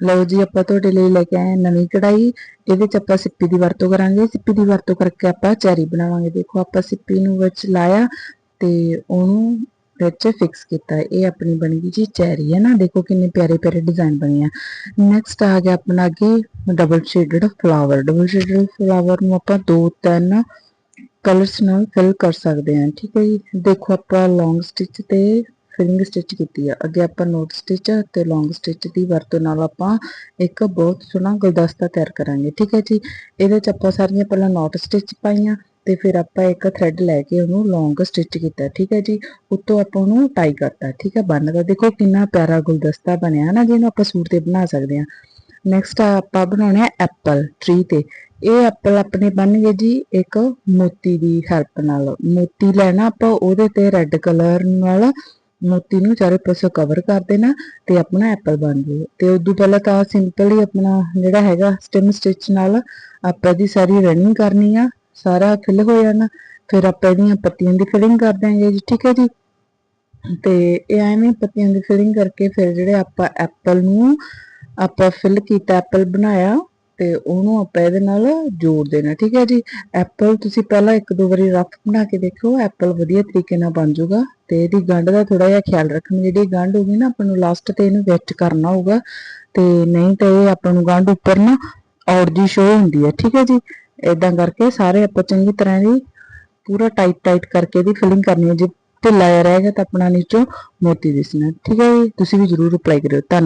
ਲਓ ਜੀ, ਆਪਾਂ ਤੁਹਾਡੇ ਲਈ ਲੈ ਕੇ ਆਏ ਨਵੀਂ ਕਢਾਈ ਇਹਦੇ ਚ ਆਪਾਂ ਸਿੱਪੀ ਦੀ ਵਰਤੋਂ ਕਰਾਂਗੇ। ਸਿੱਪੀ ਦੀ ਵਰਤੋਂ ਕਰਕੇ ਆਪਾਂ ਚੈਰੀ ਬਣਾਵਾਂਗੇ। ਦੇਖੋ, ਆਪਾਂ ਸਿੱਪੀ ਨੂੰ ਵਿੱਚ ਲਾਇਆ ਤੇ ਉਹਨੂੰ ਵਿੱਚ ਫਿਕਸ ਕੀਤਾ। ਇਹ ਆਪਣੀ ਬਣ ਗਈ ਜੀ ਚੈਰੀ ਹੈ ਨਾ। ਦੇਖੋ ਕਿੰਨੇ ਪਿਆਰੇ ਪਿਆਰੇ ਡਿਜ਼ਾਈਨ ਬਣੇ ਆ। ਨੈਕਸਟ ਆ ਗਿਆ ਆਪਣਾ ਅੱਗੇ double shaded flower double shaded flower ਨੂੰ ਆਪਾਂ ਦੋ ਤਿੰਨ ਕਲਰਸ ਨਾਲ ਫਿਲ ਕਰ ਸਕਦੇ ਹਾਂ। ਠੀਕ ਹੈ ਜੀ। ਦੇਖੋ ਆਪਾਂ ਲੌਂਗ ਸਟਿਚ ਤੇ ਫਿਲਿੰਗ ਸਟਿਚ ਕੀਤੀ ਆ। ਅੱਗੇ ਆਪਾਂ ਨੋਟ ਸਟਿਚ ਤੇ ਲੌਂਗ ਸਟਿਚ ਦੀ ਵਰਤੋਂ ਨਾਲ ਆਪਾਂ ਇੱਕ ਬਹੁਤ ਸੋਹਣਾ ਗੁਲਦਸਤਾ ਤਿਆਰ ਕਰਾਂਗੇ, ਠੀਕ ਹੈ ਜੀ? ਇਹਦੇ ਚ ਆਪਾਂ ਸਾਰੀਆਂ ਪਹਿਲਾਂ ਨੋਟ ਸਟਿਚ ਪਾਈਆਂ ਤੇ ਫਿਰ ਆਪਾਂ ਇੱਕ ਥ੍ਰੈਡ ਲੈ ਕੇ ਉਹਨੂੰ ਲੌਂਗ ਸਟਿਚ ਕੀਤਾ, ਠੀਕ ਹੈ ਜੀ? ਉੱਤੋਂ ਆਪਾਂ ਉਹਨੂੰ ਟਾਈ ਕਰਤਾ, ਠੀਕ ਹੈ? ਬੰਨਦਾ ਦੇਖੋ ਕਿੰਨਾ ਪਿਆਰਾ ਗੁਲਦਸਤਾ ਬਣਿਆ ਨਾ, ਜਿਹਨੂੰ ਆਪਾਂ ਸੂਟ ਤੇ ਬਣਾ ਸਕਦੇ ਹਾਂ। ਨੈਕਸਟ ਆਪਾਂ ਬਣਾਉਣਾ ਹੈ ਐਪਲ ਟ੍ਰੀ ਤੇ। ਇਹ ਐਪਲ ਆਪਣੇ ਬਣਨਗੇ ਜੀ ਇੱਕ ਮੋਤੀ ਦੀ ਹੈਲਪ ਨਾਲ। ਮੋਤੀ ਲੈਣਾ ਆਪਾਂ ਉਹਦੇ ਤੇ ਰੈੱਡ ਕਲਰ ਨਾਲ ਮੋਤੀ ਨੂੰ ਚਾਰੇ ਪਾਸੇ ਕਵਰ ਕਰ ਦੇਣਾ ਤੇ ਆਪਣਾ ਐਪਲ ਬਣ ਜੂ ਤੇ ਉਦੋਂ ਪਹਿਲਾਂ ਤਾਂ ਸਿੰਪਲ ਹੀ ਆਪਣਾ ਜਿਹੜਾ ਹੈਗਾ ਸਟਿਮ ਸਟਿਚ ਨਾਲ ਆਪਾਂ ਦੀ ਸਾਰੀ ਰਨਿੰਗ ਕਰਨੀ ਆ, ਸਾਰਾ ਫਿਲ ਹੋ ਜਾਣਾ। ਫਿਰ ਆਪਾਂ ਇਹਦੀਆਂ ਪੱਤੀਆਂ ਦੀ ਫਿਲਿੰਗ ਕਰ ਦਾਂਗੇ ਜੀ, ਠੀਕ ਹੈ ਜੀ? ਤੇ ਇਹ ਐਵੇਂ ਪੱਤੀਆਂ ਦੀ ਫਿਲਿੰਗ ਕਰਕੇ ਫਿਰ ਜਿਹੜੇ ਆਪਾਂ ਐਪਲ ਨੂੰ ਆਪਾਂ ਫਿਲ ਕੀਤਾ ਐਪਲ ਬਣਾਇਆ ਤੇ ਉਹਨੂੰ ਆਪਾਂ ਇਹਦੇ ਨਾਲ ਜੋੜ ਦੇਣਾ, ਠੀਕ ਹੈ ਜੀ? ਐਪਲ ਤੁਸੀਂ ਪਹਿਲਾਂ ਇੱਕ ਦੋ ਵਾਰੀ ਰਫ ਬਣਾ ਕੇ ਦੇਖੋ ਐਪਲ ਵਧੀਆ ਤਰੀਕੇ ਨਾਲ ਬਣ ਜਾਊਗਾ ਤੇ ਇਹਦੀ ਗੰਢ ਦਾ ਥੋੜਾ ਜਿਹਾ ਖਿਆਲ ਰੱਖਣਾ, ਜਿਹੜੀ ਗੰਢ ਹੋਗੀ ਨਾ, ਆਪਾਂ ਨੂੰ ਲਾਸਟ ਤੇ ਇਹਨੂੰ ਵਿੱਚ ਕਰਨਾ ਹੋਊਗਾ ਤੇ ਨਹੀਂ ਤਾਂ ਇਹ ਆਪਾਂ ਨੂੰ ਗੰਢ ਉੱਪਰ ਨਾ ਔਰ ਦੀ ਸ਼ੋ ਹੁੰਦੀ ਹੈ, ਠੀਕ ਹੈ ਜੀ? ਇਦਾਂ ਕਰਕੇ ਸਾਰੇ ਆਪਾਂ ਚੰਗੀ ਤਰ੍ਹਾਂ ਦੀ ਪੂਰਾ ਟਾਈਟ ਟਾਈਟ ਕਰਕੇ ਇਹਦੀ ਫਿਲਿੰਗ ਕਰਨੀ ਹੈ, ਜੇ ਢਿੱਲਾ ਰਹਿ ਗਿਆ ਤਾਂ ਆਪਣਾ ਨੀਚੋਂ ਮੋਤੀ ਦਿਸਣਾ, ਠੀਕ ਹੈ ਜੀ? ਤੁਸੀਂ ਵੀ ਜ਼ਰੂਰ ਅਪਲਾਈ ਕਰਿਓ, ਧੰਨਵਾਦ।